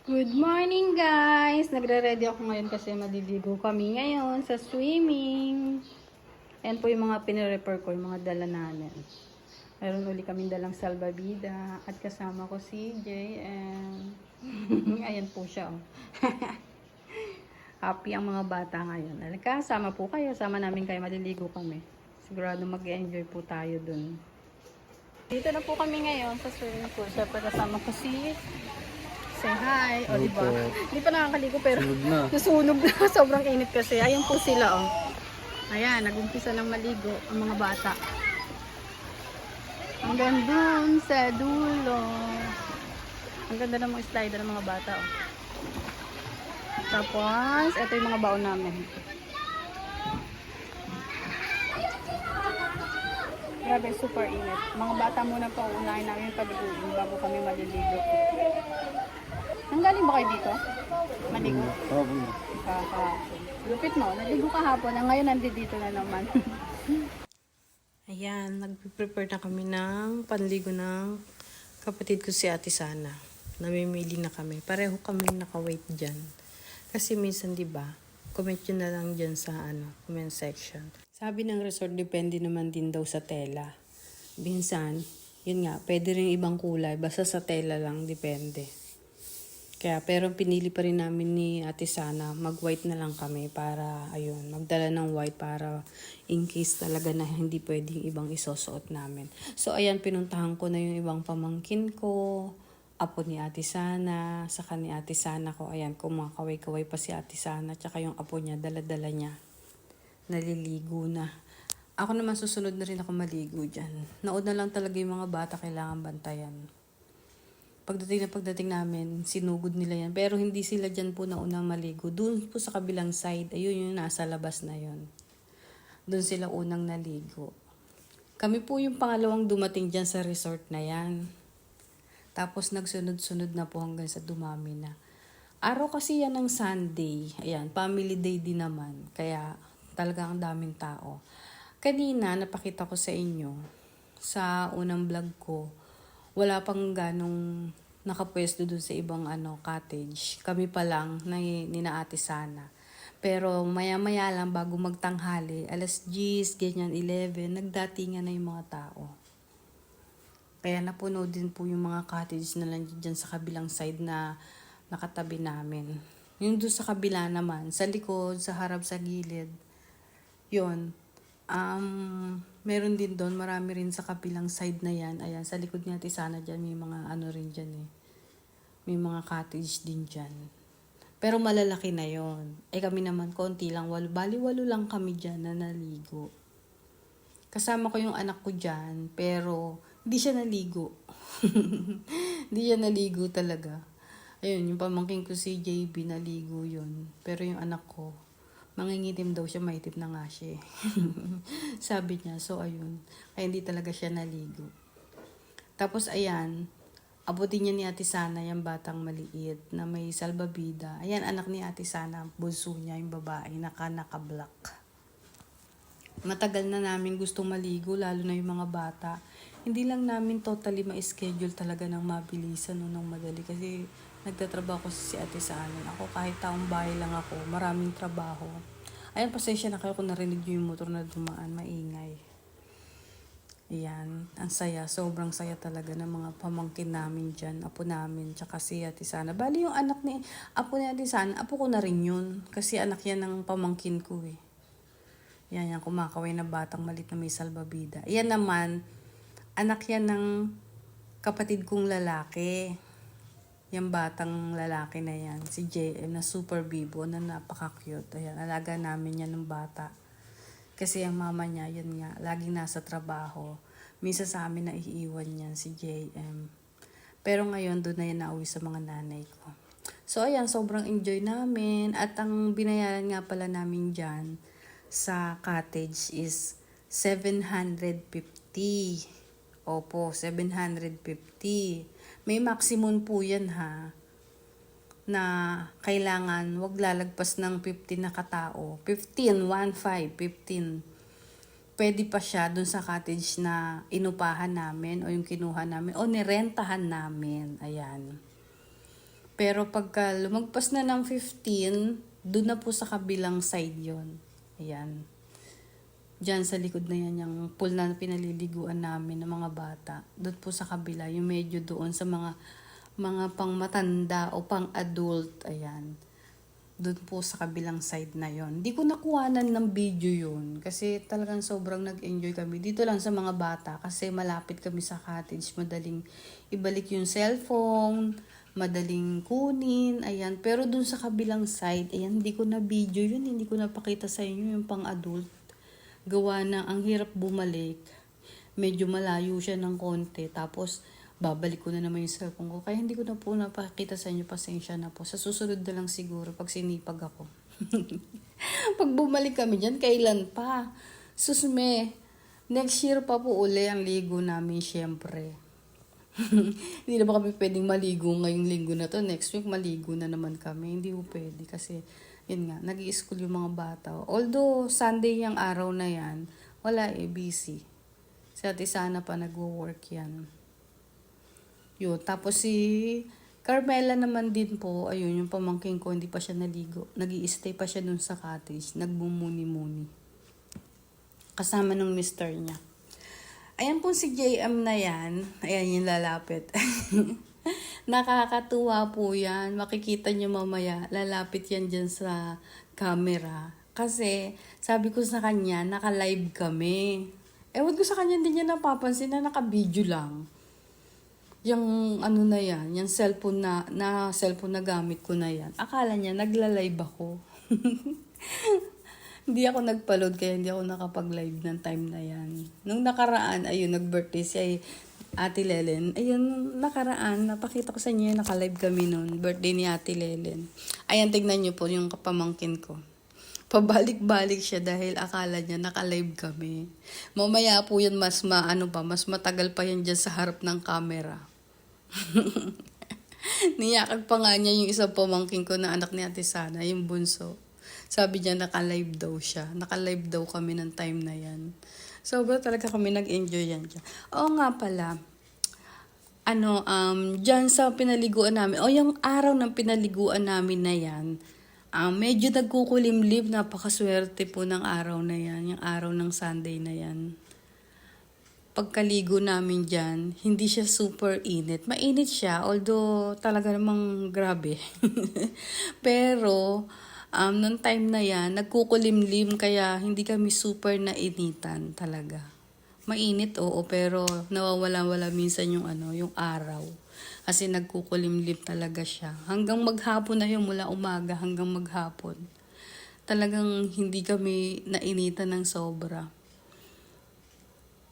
Good morning guys! Nagre-ready ako ngayon kasi maliligo kami ngayon sa swimming. Ayan po yung mga pinirepare ko, yung mga dala namin. Meron uli kaming dalang salbabida at kasama ko si JM. Ayan po siya. Oh. Happy ang mga bata ngayon. Alika, sama po kayo. Sama namin kayo. Maliligo kami. Sigurado mag-enjoy po tayo dun. Dito na po kami ngayon sa swimming pool. Siyempre kasama ko si Say hi. O, Hello diba? po. Hindi pa nakakaligo pero Sunod na. nasunog na. Sobrang init kasi. Ayun po sila, oh. Ayan, nagumpisa ng maligo ang mga bata. Hanggang dun sa dulo. Ang ganda ng mga slider ng mga bata, oh. Tapos, ito yung mga baon namin. Grabe, super init. Mga bata muna pa uunahin namin yung paliguan bago kami maliligo. Nanggaling ba kayo dito? Maligo? Oo, po. Kahapon. Lupit mo, naligo kahapon. Ang ngayon nandito na naman. Ayan, nagpe-prepare na kami ng panligo ng kapatid ko si Ate Sana. Namimili na kami. Pareho kami naka-wait dyan. Kasi minsan, di ba, comment yun na lang dyan sa ano, comment section. Sabi ng resort, depende naman din daw sa tela. Minsan, yun nga, pwede rin ibang kulay. Basta sa tela lang, depende. Kaya, pero pinili pa rin namin ni Ate Sana, mag-white na lang kami para, ayun, magdala ng white para in case talaga na hindi pwedeng ibang isusuot namin. So, ayan, pinuntahan ko na yung ibang pamangkin ko, apo ni Ate Sana, saka ni Ate Sana ko, ayan, kumakaway-kaway pa si Ate Sana, tsaka yung apo niya, dala-dala niya, naliligo na. Ako naman susunod na rin ako maligo dyan. Nauna lang talaga yung mga bata kailangan bantayan pagdating na pagdating namin, sinugod nila yan. Pero hindi sila dyan po na unang maligo. Doon po sa kabilang side, ayun yung nasa labas na yon. Doon sila unang naligo. Kami po yung pangalawang dumating dyan sa resort na yan. Tapos nagsunod-sunod na po hanggang sa dumami na. Araw kasi yan ng Sunday. Ayan, family day din naman. Kaya talagang ang daming tao. Kanina, napakita ko sa inyo, sa unang vlog ko, wala pang ganong nakapwesto dun sa ibang ano cottage. Kami pa lang na ninaati sana. Pero maya-maya lang bago magtanghali, alas 10, ganyan 11, nagdatingan na yung mga tao. Kaya napuno din po yung mga cottage na lang dyan sa kabilang side na nakatabi namin. Yung doon sa kabila naman, sa likod, sa harap, sa gilid, yun, Um, meron din doon, marami rin sa kabilang side na yan. Ayan, sa likod ni Ate Sana dyan, may mga ano rin dyan eh. May mga cottage din dyan. Pero malalaki na yon. Eh kami naman, konti lang. Walo, bali, walo lang kami dyan na naligo. Kasama ko yung anak ko dyan, pero hindi siya naligo. hindi siya naligo talaga. Ayun, yung pamangking ko si JB, naligo yun. Pero yung anak ko, mangingitim daw siya, maitim na nga siya. eh. Sabi niya, so ayun. Kaya hindi talaga siya naligo. Tapos ayan, abutin niya ni Ate Sana yung batang maliit na may salbabida. Ayan, anak ni Ate Sana, bunso niya yung babae, naka naka-black. Matagal na namin gustong maligo, lalo na yung mga bata. Hindi lang namin totally ma-schedule talaga ng mabilisan o ng madali kasi nagtatrabaho ko si ate sa amin. Ako kahit taong bahay lang ako, maraming trabaho. Ayan, pasensya na kayo kung narinig nyo yung motor na dumaan, maingay. Ayan, ang saya, sobrang saya talaga ng mga pamangkin namin dyan, apo namin, tsaka si Ate Sana. Bali yung anak ni, apo ni Ate Sana, apo ko na rin yun, kasi anak yan ng pamangkin ko eh. Yan, yan, kumakaway na batang malit na may salbabida. Yan naman, anak yan ng kapatid kong lalaki. Yung batang lalaki na yan, si JM na super bibo na napaka-cute. Ayan, alaga namin yan ng bata. Kasi ang mama niya, yun nga, laging nasa trabaho. Minsan sa amin na iiwan yan si JM. Pero ngayon, doon na yan nauwi sa mga nanay ko. So, ayan, sobrang enjoy namin. At ang binayaran nga pala namin dyan sa cottage is 750. Opo, 750. May maximum po yan ha na kailangan wag lalagpas ng 15 na katao. 15, 1, 5, 15. Pwede pa siya dun sa cottage na inupahan namin o yung kinuha namin o nirentahan namin. Ayan. Pero pagka lumagpas na ng 15, doon na po sa kabilang side yon Ayan. Diyan sa likod na yan, yung pool na pinaliliguan namin ng mga bata. Doon po sa kabila, yung medyo doon sa mga mga pang matanda o pang adult. Ayan. Doon po sa kabilang side na yon. Di ko nakuhanan ng video yun. Kasi talagang sobrang nag-enjoy kami. Dito lang sa mga bata. Kasi malapit kami sa cottage. Madaling ibalik yung cellphone. Madaling kunin. Ayan. Pero doon sa kabilang side, ayan, hindi ko na video yun. Hindi ko napakita sa inyo yung pang adult. Gawa na ang hirap bumalik. Medyo malayo siya ng konti. Tapos, babalik ko na naman yung cellphone ko. Kaya hindi ko na po napakita sa inyo. Pasensya na po. Sa susunod na lang siguro pag sinipag ako. pag bumalik kami dyan, kailan pa? Susme, next year pa po uli ang ligo namin, syempre. hindi na ba kami pwedeng maligo ngayong linggo na to? Next week, maligo na naman kami. Hindi po pwede kasi, yun nga, nag school yung mga bata. Although, Sunday yung araw na yan, wala eh, busy. Sa sana pa nagwo-work yan. Yun. Tapos si Carmela naman din po, ayun, yung pamangking ko, hindi pa siya naligo. nag stay pa siya dun sa cottage. Nagbumuni-muni. Kasama ng mister niya. Ayan po si JM na yan. Ayan yung lalapit. Nakakatuwa po yan. Makikita nyo mamaya. Lalapit yan dyan sa camera. Kasi, sabi ko sa kanya, naka-live kami. Ewan ko sa kanya, hindi niya napapansin na naka-video lang yung ano na yan, yung cellphone na, na cellphone na gamit ko na yan. Akala niya, nagla-live ako. hindi ako nagpa-load kaya hindi ako nakapag-live ng time na yan. Nung nakaraan, ayun, nag-birthday si Ate Lelen. Ayun, nakaraan, napakita ko sa inyo, naka-live kami noon. Birthday ni Ate Lelen. Ayan, tignan niyo po yung kapamangkin ko. Pabalik-balik siya dahil akala niya naka-live kami. Mamaya po yan mas maano pa, mas matagal pa yan dyan sa harap ng camera. Niyakag pa nga niya yung isang pamangking ko na anak ni Ate Sana, yung bunso. Sabi niya naka-live daw siya. Naka-live daw kami ng time na yan. Sobra talaga kami nag-enjoy yan dyan. Oo nga pala, ano, um, dyan sa pinaliguan namin, o yung araw ng pinaliguan namin na yan, um, medyo nagkukulimlim, napakaswerte po ng araw na yan, yung araw ng Sunday na yan pagkaligo namin dyan, hindi siya super init. Mainit siya, although talaga namang grabe. Pero, um, nung time na yan, nagkukulimlim kaya hindi kami super nainitan talaga. Mainit, oo, pero nawawala-wala minsan yung ano, yung araw. Kasi nagkukulimlim talaga siya. Hanggang maghapon na yun, mula umaga hanggang maghapon. Talagang hindi kami nainitan ng sobra.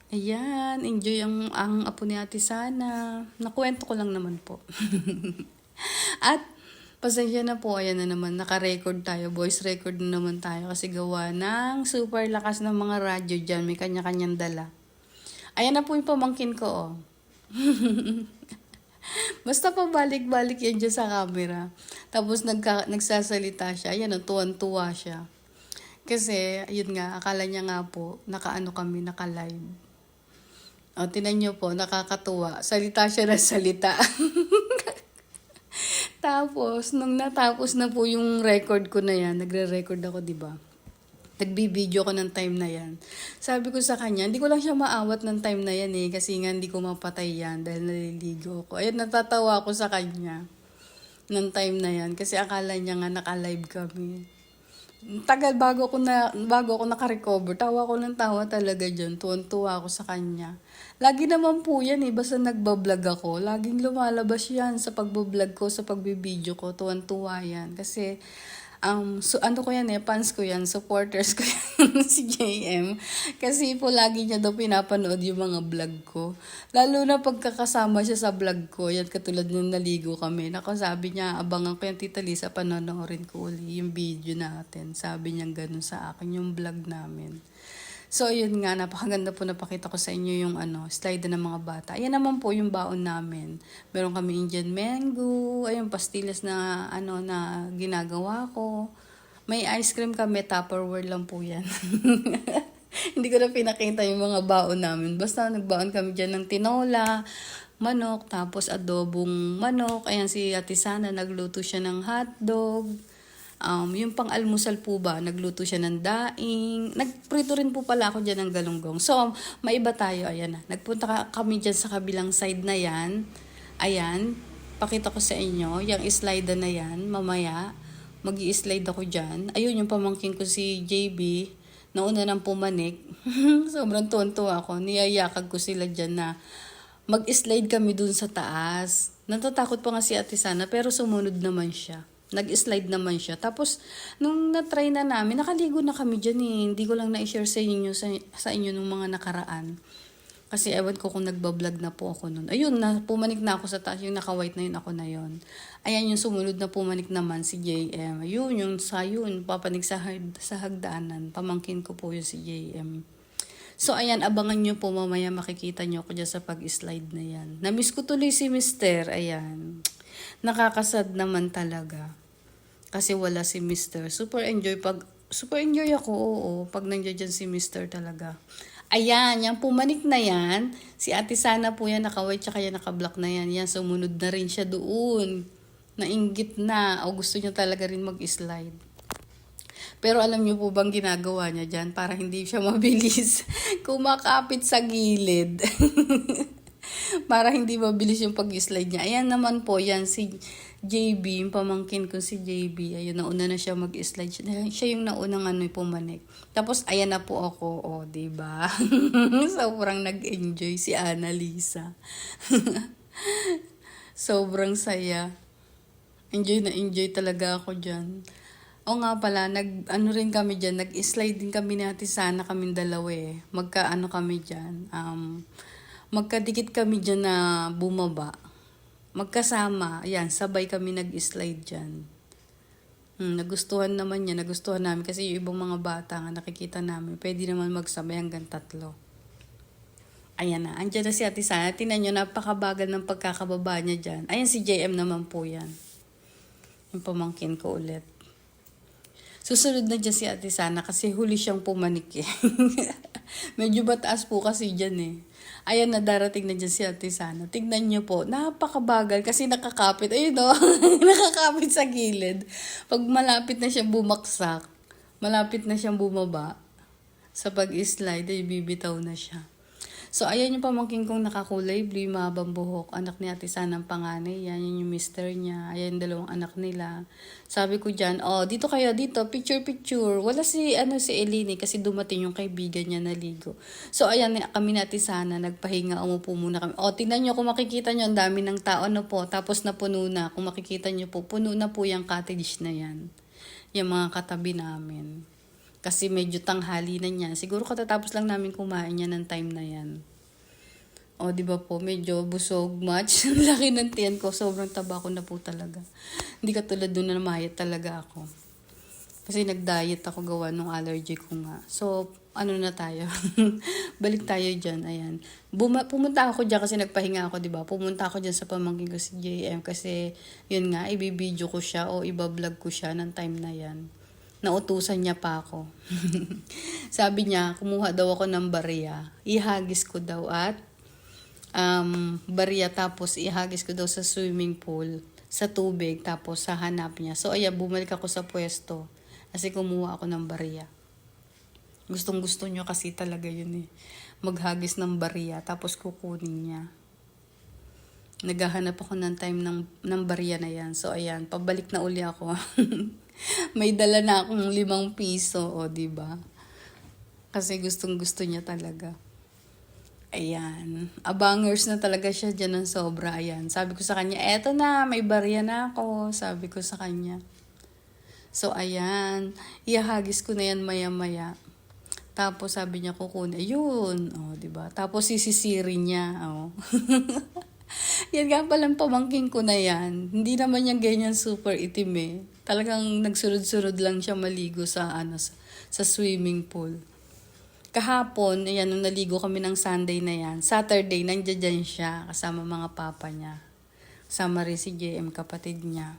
Ayan, enjoy ang, ang apo ni ate sana. Nakuwento ko lang naman po. At, pasensya na po, ayan na naman, naka-record tayo, voice record na naman tayo kasi gawa ng super lakas ng mga radyo dyan, may kanya-kanyang dala. Ayan na po yung pamangkin ko, oh. Basta pa balik-balik yan dyan sa camera. Tapos nagka, nagsasalita siya, ayan, oh, tuwan-tuwa siya. Kasi, ayun nga, akala niya nga po, naka-ano kami, naka-live. O, tinan nyo po, nakakatuwa. Salita siya na salita. Tapos, nung natapos na po yung record ko na yan, nagre-record ako, di ba? Nagbibideo ko ng time na yan. Sabi ko sa kanya, hindi ko lang siya maawat ng time na yan eh, kasi nga hindi ko mapatay yan dahil naliligo ko. Ayun, natatawa ako sa kanya ng time na yan, kasi akala niya nga naka-live kami. Tagal bago ako na bago ako naka-recover, tawa ko ng tawa talaga diyan. Tuwan-tuwa ako sa kanya. Lagi naman po yan eh, basta nagbablog ako. Laging lumalabas yan sa pagbablog ko, sa pagbibideo ko. Tuwan-tuwa yan. Kasi, um, so, ano ko yan eh, fans ko yan, supporters ko yan, si JM. Kasi po lagi niya daw pinapanood yung mga vlog ko. Lalo na pagkakasama siya sa vlog ko, yan katulad nung naligo kami. Nako, sabi niya, abangan ko yan, Tita Lisa, panonoorin ko uli yung video natin. Sabi niya ganun sa akin, yung vlog namin. So, yun nga, napakaganda po napakita ko sa inyo yung ano, slide ng mga bata. Ayan naman po yung baon namin. Meron kami Indian mango, ayun, pastillas na, ano, na ginagawa ko. May ice cream kami, Tupperware lang po yan. Hindi ko na pinakita yung mga baon namin. Basta nagbaon kami dyan ng tinola, manok, tapos adobong manok. Ayan si Ate Sana, nagluto siya ng hotdog. Um, yung pang almusal po ba, nagluto siya ng daing. Nagprito rin po pala ako dyan ng galunggong. So, maiba tayo. Ayan na. Nagpunta ka, kami dyan sa kabilang side na yan. Ayan. Pakita ko sa inyo. Yung slide na yan, mamaya. mag slide ako dyan. Ayun, yung pamangking ko si JB. Nauna nang pumanik. Sobrang tonto ako. Niyayakag ko sila dyan na mag-slide kami dun sa taas. Natatakot pa nga si Ate Sana, pero sumunod naman siya. Nag-slide naman siya. Tapos, nung na-try na namin, nakaligo na kami dyan eh. Hindi ko lang na-share sa inyo, sa, sa inyo nung mga nakaraan. Kasi ewan ko kung nagbablog na po ako nun. Ayun, na, pumanik na ako sa taas. Yung naka-white na yun, ako na yun. Ayan, yung sumunod na pumanik naman si JM. Ayun, yung sa yun, papanik sa, sa hagdanan. Pamangkin ko po yun si JM. So, ayan, abangan nyo po mamaya makikita nyo ako dyan sa pag-slide na yan. Namiss ko tuloy si Mister. Ayan. Nakakasad naman talaga. Kasi wala si Mister. Super enjoy pag... Super enjoy ako, oo. Pag nandiyan dyan si Mister talaga. Ayan, yung pumanik na yan. Si Ate Sana po yan, naka-white tsaka yan, naka-black na yan. Yan, sumunod na rin siya doon. Nainggit na. O gusto niya talaga rin mag-slide. Pero alam niyo po bang ginagawa niya dyan para hindi siya mabilis kumakapit sa gilid. para hindi mabilis yung pag-slide niya. Ayan naman po, yan si JB, yung pamangkin ko si JB. Ayun, nauna na siya mag-slide. Siya, siya yung naunang ano, pumanik. Tapos, ayan na po ako. O, oh, diba? Sobrang nag-enjoy si Annalisa. Sobrang saya. Enjoy na enjoy talaga ako dyan. O nga pala, nag, ano rin kami dyan, nag-slide din kami ni Ate Sana kaming dalawa eh. Magka-ano kami dyan, um, magkadikit kami dyan na bumaba. Magkasama, ayan, sabay kami nag-slide dyan. Hmm, nagustuhan naman niya, nagustuhan namin kasi yung ibang mga bata nga nakikita namin, pwede naman magsabay hanggang tatlo. Ayan na, andyan na si Ate Sana. Tingnan nyo, napakabagal ng pagkakababa niya dyan. Ayan si JM naman po yan. Yung pamangkin ko ulit. Susunod na dyan si Ate Sana kasi huli siyang pumanik eh. Medyo bataas po kasi dyan eh. Ayan na darating na dyan si Ate Sana. Tignan niyo po, napakabagal kasi nakakapit. Ayun o, nakakapit sa gilid. Pag malapit na siyang bumaksak, malapit na siyang bumaba, sa pag-slide ay bibitaw na siya. So, ayan yung pamangking kong nakakulay blue, mahabang buhok. Anak ni Ate Sana ang panganay. Yan, yan yung mister niya. Ayan, dalawang anak nila. Sabi ko dyan, oh, dito kayo, dito, picture, picture. Wala si, ano, si Eleni kasi dumating yung kaibigan niya na ligo. So, ayan, kami ni Ate Sana, nagpahinga, umupo muna kami. Oh, tingnan nyo, kung makikita nyo, ang dami ng tao na po. Tapos napuno na. Kung makikita nyo po, puno na po yung cottage na yan. Yung mga katabi namin. Kasi medyo tanghali na niya. Siguro katatapos lang namin kumain niya ng time na yan. O, di ba po, medyo busog much. Laki ng tiyan ko. Sobrang taba ko na po talaga. Hindi katulad doon na namayat talaga ako. Kasi nag-diet ako gawa ng allergy ko nga. So, ano na tayo? Balik tayo dyan. Ayan. Buma- pumunta ako dyan kasi nagpahinga ako, di ba? Pumunta ako dyan sa pamangkin ko si JM kasi yun nga, ibibideo ko siya o ibablog ko siya ng time na yan nautusan niya pa ako. Sabi niya, kumuha daw ako ng barya. Ihagis ko daw at um, barya tapos ihagis ko daw sa swimming pool, sa tubig, tapos sa hanap niya. So, ayan, bumalik ako sa pwesto. Kasi kumuha ako ng barya. Gustong gusto niyo kasi talaga yun eh. Maghagis ng barya, tapos kukunin niya. Naghahanap ako ng time ng, ng barya na yan. So, ayan, pabalik na uli ako. May dala na akong limang piso, o, ba? Kasi gustong gusto niya talaga. Ayan. Abangers na talaga siya dyan ng sobra. Ayan. Sabi ko sa kanya, eto na, may barya na ako. Sabi ko sa kanya. So, ayan. Iahagis ko na yan maya-maya. Tapos sabi niya kukunin. Ayun. O, di ba? Tapos sisisiri niya. O. yan nga palang pamangking ko na yan. Hindi naman yan ganyan super itim eh. Talagang nagsurod-surod lang siya maligo sa ano sa, sa swimming pool. Kahapon, ayan, nung naligo kami ng Sunday na yan, Saturday, nandiyan siya kasama mga papa niya. Kasama rin si JM, kapatid niya.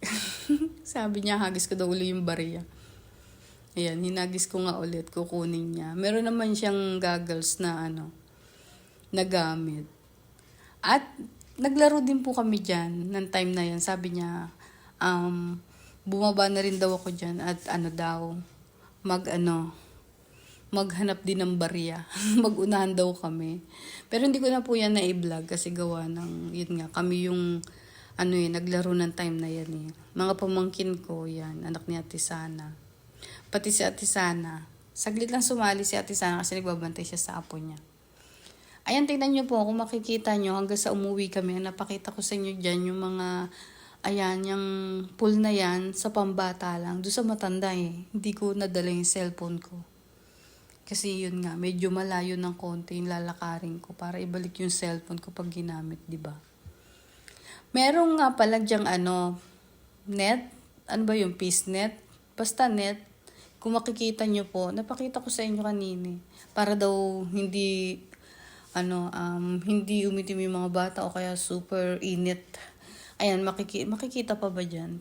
Sabi niya, hagis ko daw uli yung barya. Ayan, hinagis ko nga ulit, kukunin niya. Meron naman siyang goggles na ano, na gamit. At naglaro din po kami dyan ng time na yan. Sabi niya, um, bumaba na rin daw ako dyan at ano daw, mag ano, maghanap din ng barya. Magunahan daw kami. Pero hindi ko na po yan na-vlog kasi gawa ng, yun nga, kami yung, ano eh, naglaro ng time na yan eh. Mga pamangkin ko, yan, anak ni Ate Sana. Pati si Ate Sana. Saglit lang sumali si Ate Sana kasi nagbabantay siya sa apo niya. Ayan, tingnan nyo po, kung makikita nyo, hanggang sa umuwi kami, napakita ko sa inyo dyan yung mga, ayan, yung pool na yan, sa pambata lang, doon sa matanda eh. Hindi ko nadala yung cellphone ko. Kasi yun nga, medyo malayo ng konti yung lalakarin ko para ibalik yung cellphone ko pag ginamit, di ba? Merong nga pala dyang ano, net, ano ba yung peace net? Basta net, kung makikita nyo po, napakita ko sa inyo kanini, para daw hindi, ano, um, hindi umitim yung mga bata o kaya super init. Ayan, makiki makikita pa ba dyan?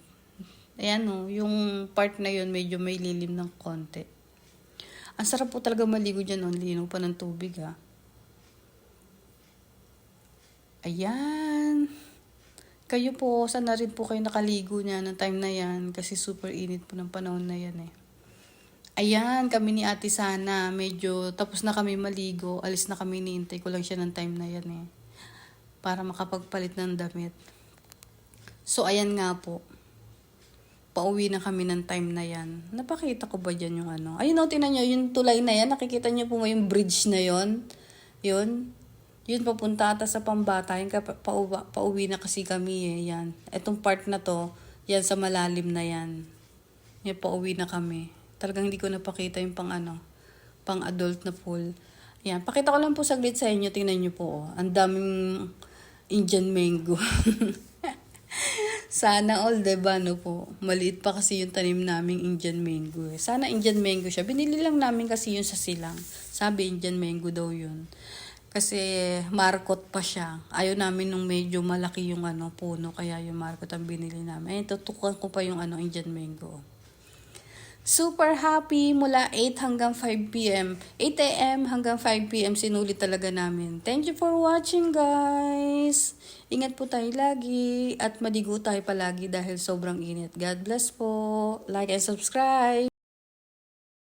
Ayan o, yung part na yun medyo may lilim ng konti. Ang sarap po talaga maligo dyan, oh. lino pa ng tubig ha. Ayan. Kayo po, sana rin po kayo nakaligo niya ng time na yan kasi super init po ng panahon na yan eh. Ayan, kami ni ate sana, medyo tapos na kami maligo, alis na kami, niintay ko lang siya ng time na yan eh. Para makapagpalit ng damit. So, ayan nga po. Pauwi na kami ng time na yan. Napakita ko ba dyan yung ano? Ayun o, tinan nyo, yung tulay na yan, nakikita nyo po yung bridge na yon Yun. Yun, papunta ata sa pambata. Yung pa, pauwi, pauwi na kasi kami eh, yan. Etong part na to, yan sa malalim na yan. Yan, pauwi na kami. Talagang hindi ko napakita yung pang ano, pang adult na pool. Yan, pakita ko lang po saglit sa inyo, tingnan nyo po. Oh. Ang daming Indian mango. Sana all, diba, no po? Maliit pa kasi yung tanim naming Indian mango. Eh. Sana Indian mango siya. Binili lang namin kasi yun sa silang. Sabi Indian mango daw yun. Kasi markot pa siya. Ayaw namin nung medyo malaki yung ano, puno. Kaya yung markot ang binili namin. Ayun, tutukan ko pa yung ano, Indian mango. Super happy mula 8 hanggang 5 p.m. 8 a.m. hanggang 5 p.m. sinulit talaga namin. Thank you for watching guys. Ingat po tayo lagi at maligo tayo palagi dahil sobrang init. God bless po. Like and subscribe.